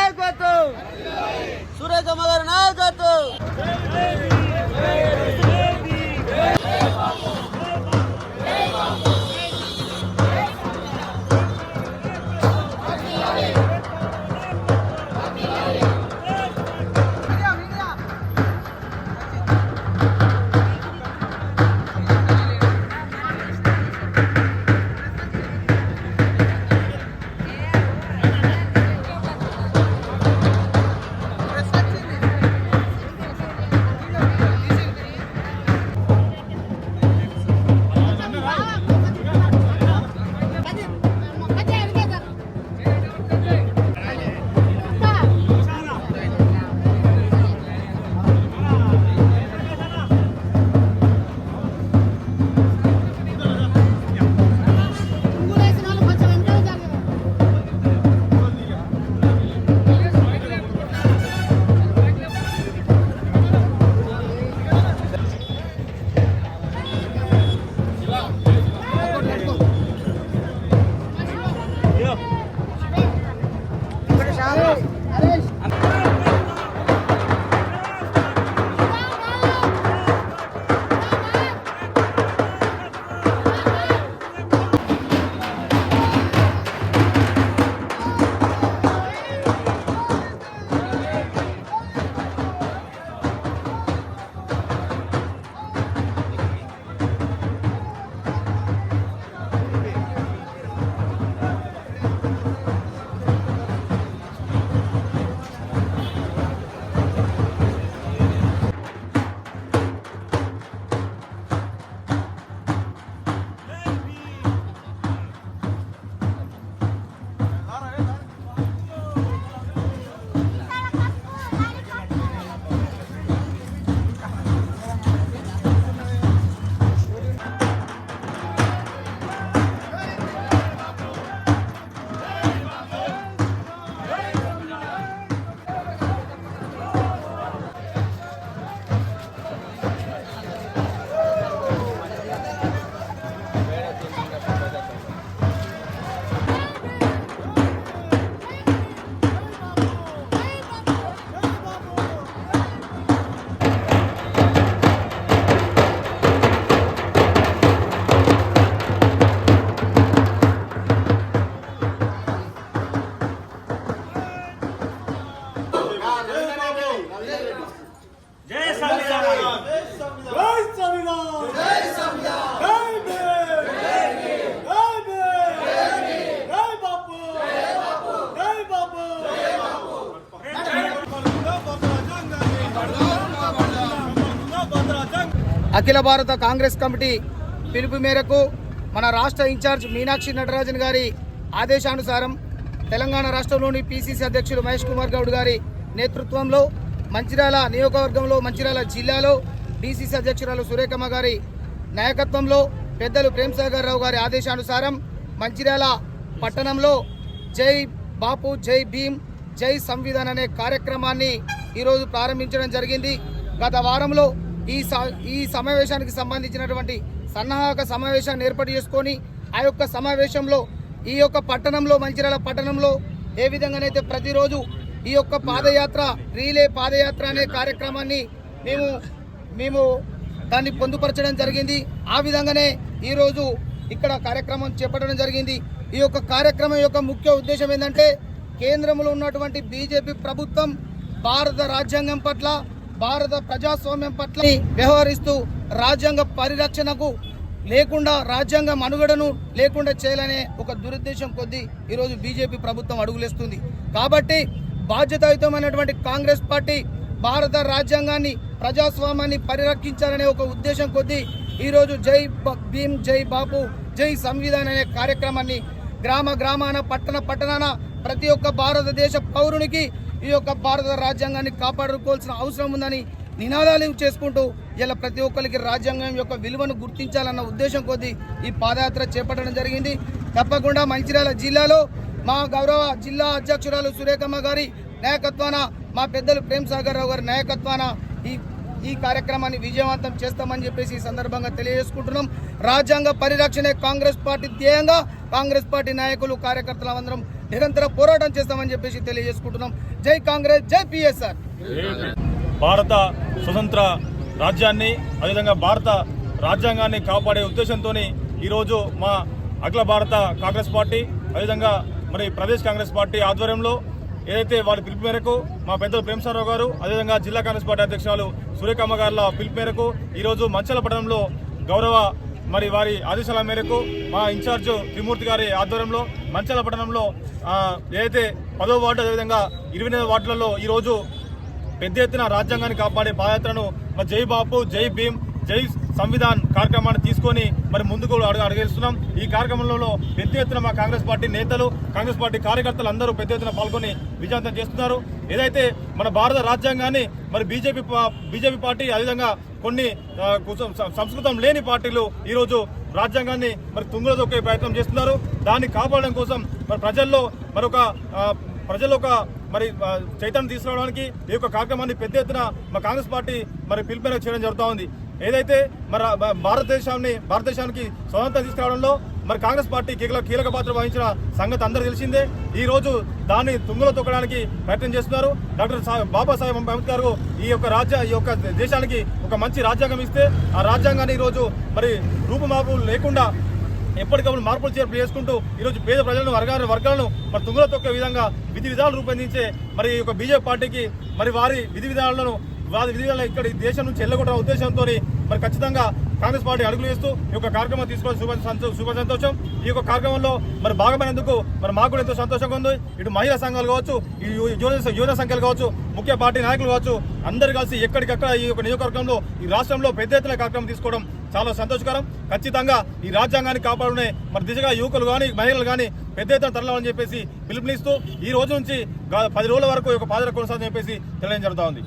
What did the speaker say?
నాయకత్వం. సురేఖమ్మ గారి నాయకత్వం. అఖిల భారత కాంగ్రెస్ కమిటీ పిలుపు మేరకు మన రాష్ట్ర ఇన్ఛార్జ్ మీనాక్షి నటరాజన్ గారి ఆదేశానుసారం తెలంగాణ రాష్ట్రంలోని పిసిసి అధ్యక్షులు మహేష్ కుమార్ గౌడ్ గారి నేతృత్వంలో మంచిర్యాల నియోజకవర్గంలో మంచిర్యాల జిల్లాలో డిసిసి అధ్యక్షురాలు సురేఖమ్మ గారి నాయకత్వంలో పెద్దలు ప్రేమ్సాగర్ రావు గారి ఆదేశానుసారం మంచిర్యాల పట్టణంలో జై బాపు జై భీమ్ జై సంవిధాన్ అనే కార్యక్రమాన్ని ఈరోజు ప్రారంభించడం జరిగింది. గత వారంలో ఈ స- ఈ సమావేశానికి సంబంధించినటువంటి సన్నాహక సమావేశాన్ని ఏర్పాటు చేసుకొని ఆ యొక్క సమావేశంలో ఈ యొక్క పట్టణంలో మంచిర్యాల పట్టణంలో ఏ విధంగానైతే ప్రతిరోజు ఈ యొక్క పాదయాత్ర రీలే పాదయాత్ర అనే కార్యక్రమాన్ని మేము మేము దాన్ని పొందుపరచడం జరిగింది. ఆ విధంగానే ఈరోజు ఇక్కడ కార్యక్రమం చేపట్టడం జరిగింది. ఈ యొక్క కార్యక్రమం యొక్క ముఖ్య ఉద్దేశం ఏంటంటే కేంద్రంలో ఉన్నటువంటి బీజేపీ ప్రభుత్వం భారత రాజ్యాంగం పట్ల భారత ప్రజాస్వామ్యం పట్ల వ్యవహరిస్తూ రాజ్యాంగ పరిరక్షణకు లేకుండా రాజ్యాంగ మనుగడను లేకుండా చేయాలనే ఒక దురుద్దేశం కొద్దీ ఈరోజు బీజేపీ ప్రభుత్వం అడుగులేస్తుంది. కాబట్టి బాధ్యతాయుతమైనటువంటి కాంగ్రెస్ పార్టీ భారత రాజ్యాంగాన్ని ప్రజాస్వామ్యాన్ని పరిరక్షించాలనే ఒక ఉద్దేశం కొద్దీ ఈరోజు జై భీమ్ జై బాపు జై సంవిధాన్ అనే కార్యక్రమాన్ని గ్రామ గ్రామాన పట్టణ పట్టణాన ప్రతి ఒక్క భారతదేశ పౌరునికి ఈ యొక్క భారత రాజ్యాంగాన్ని కాపాడుకోవాల్సిన అవసరం ఉందని నినాదాలు చేసుకుంటూ ఇలా ప్రతి ఒక్కరికి రాజ్యాంగం యొక్క విలువను గుర్తించాలన్న ఉద్దేశం కొద్దీ ఈ పాదయాత్ర చేపట్టడం జరిగింది. తప్పకుండా మంచిర్యాల జిల్లాలో మా గౌరవ జిల్లా అధ్యక్షురాలు సురేఖమ్మ గారి నాయకత్వాన మా పెద్దలు ప్రేమ్ సాగర్ రావు గారి నాయకత్వాన ఈ ఈ కార్యక్రమాన్ని విజయవంతం చేస్తామని చెప్పేసి ఈ సందర్భంగా తెలియజేసుకుంటున్నాం. రాజ్యాంగ పరిరక్షణే కాంగ్రెస్ పార్టీ ధ్యేయంగా కాంగ్రెస్ పార్టీ నాయకులు కార్యకర్తలు అందరం నిరంతర పోరాటం చేస్తామని చెప్పేసి తెలియజేసుకుంటున్నాం. జై కాంగ్రెస్ జై పిఎస్ఆర్. భారత స్వతంత్ర రాజ్యాన్ని అదేవిధంగా భారత రాజ్యాంగాన్ని కాపాడే ఉద్దేశంతో ఈరోజు మా అఖిల భారత కాంగ్రెస్ పార్టీ అదేవిధంగా మరి ప్రదేశ్ కాంగ్రెస్ పార్టీ ఆధ్వర్యంలో ఏదైతే వారి పిలుపు మేరకు మా పెద్దలు ప్రేమసారావు గారు అదేవిధంగా జిల్లా కాంగ్రెస్ పార్టీ అధ్యక్షురాలు సూర్యకమ్మ గారుల పిలుపు మేరకు ఈరోజు మంచల పట్టణంలో గౌరవ మరి వారి ఆదేశాల మేరకు మా ఇన్ఛార్జ్ త్రిమూర్తి గారి ఆధ్వర్యంలో మంచల పట్టణంలో ఏదైతే పదో వార్డు అదేవిధంగా ఇరవై ఎనిమిది వార్డులలో ఈరోజు పెద్ద ఎత్తున రాజ్యాంగాన్ని కాపాడే పాదయాత్రను మా జై బాపు జై భీమ్ జై సంవిధాన్ కార్యక్రమాన్ని తీసుకొని మరి ముందుకు అడుగు అడుగేస్తున్నాం. ఈ కార్యక్రమంలో పెద్ద ఎత్తున మా కాంగ్రెస్ పార్టీ నేతలు కాంగ్రెస్ పార్టీ కార్యకర్తలు అందరూ పెద్ద ఎత్తున పాల్గొని విజయవంతం చేస్తున్నారు. ఏదైతే మన భారత రాజ్యాంగాన్ని మరి బీజేపీ బీజేపీ పార్టీ అదేవిధంగా కొన్ని సంస్కృతం లేని పార్టీలు ఈరోజు రాజ్యాంగాన్ని మరి తుంగలో దొక్కే ప్రయత్నం చేస్తున్నారు. దాన్ని కాపాడడం కోసం మరి ప్రజల్లో మరొక ఆ, ప్రజలు ఒక మరి చైతన్యం తీసుకురావడానికి ఈ యొక్క కార్యక్రమాన్ని పెద్ద ఎత్తున మా కాంగ్రెస్ పార్టీ మరి పిలుపునకు చేయడం జరుగుతూ ఉంది. ఏదైతే మరి భారతదేశాన్ని భారతదేశానికి స్వతంత్రం తీసుకురావడంలో మరి కాంగ్రెస్ పార్టీ కీలక కీలక పాత్ర వహించిన సంగతి అందరూ తెలిసిందే. ఈ రోజు దాన్ని తుంగలో తొక్కడానికి ప్రయత్నం చేస్తున్నారు. డాక్టర్ సా- బాబాసాహెబ్ అంబేద్కర్ ఈ యొక్క రాజ్య ఈ యొక్క దేశానికి ఒక మంచి రాజ్యాంగం ఇస్తే ఆ రాజ్యాంగాన్ని ఈ రోజు మరి రూపుమాపు లేకుండా ఎప్పటికప్పుడు మార్పులు చేర్పులు చేసుకుంటూ ఈరోజు పేద ప్రజలను వర్గాలను వర్గాలను మరి తుంగలో తొక్కే విధంగా విధి విధాలు రూపొందించే మరి ఈ యొక్క బీజేపీ పార్టీకి మరి వారి విధి విధానాలను వారి విధి ఇక్కడ ఈ దేశం నుంచి వెళ్ళగొట్టిన ఉద్దేశంతో మరి ఖచ్చితంగా కాంగ్రెస్ పార్టీ అడుగులు వేస్తూ ఈ యొక్క కార్యక్రమం తీసుకోవడం శుభ శుభ సంతోషం. ఈ యొక్క కార్యక్రమంలో మరి భాగమైనందుకు మరి మాకు కూడా ఎంతో సంతోషంగా ఉంది. ఇటు మహిళా సంఘాలు కావచ్చు ఈ యువజన యువజన సంఖ్యలు కావచ్చు ముఖ్య పార్టీ నాయకులు కావచ్చు అందరు కలిసి ఎక్కడికక్కడ ఈ యొక్క నియోజకవర్గంలో ఈ రాష్ట్రంలో పెద్ద ఎత్తున కార్యక్రమం తీసుకోవడం చాలా సంతోషకరం. ఖచ్చితంగా ఈ రాజ్యాంగాన్ని కాపాడునే మరి దిశగా యువకులు కానీ మహిళలు కానీ పెద్ద ఎత్తున తరలాలని చెప్పేసి పిలుపునిస్తూ ఈ రోజు నుంచి పది రోజుల వరకు ఈ యొక్క పాదర కొనసాగని చెప్పేసి తెలియజేయడం జరుగుతూ ఉంది.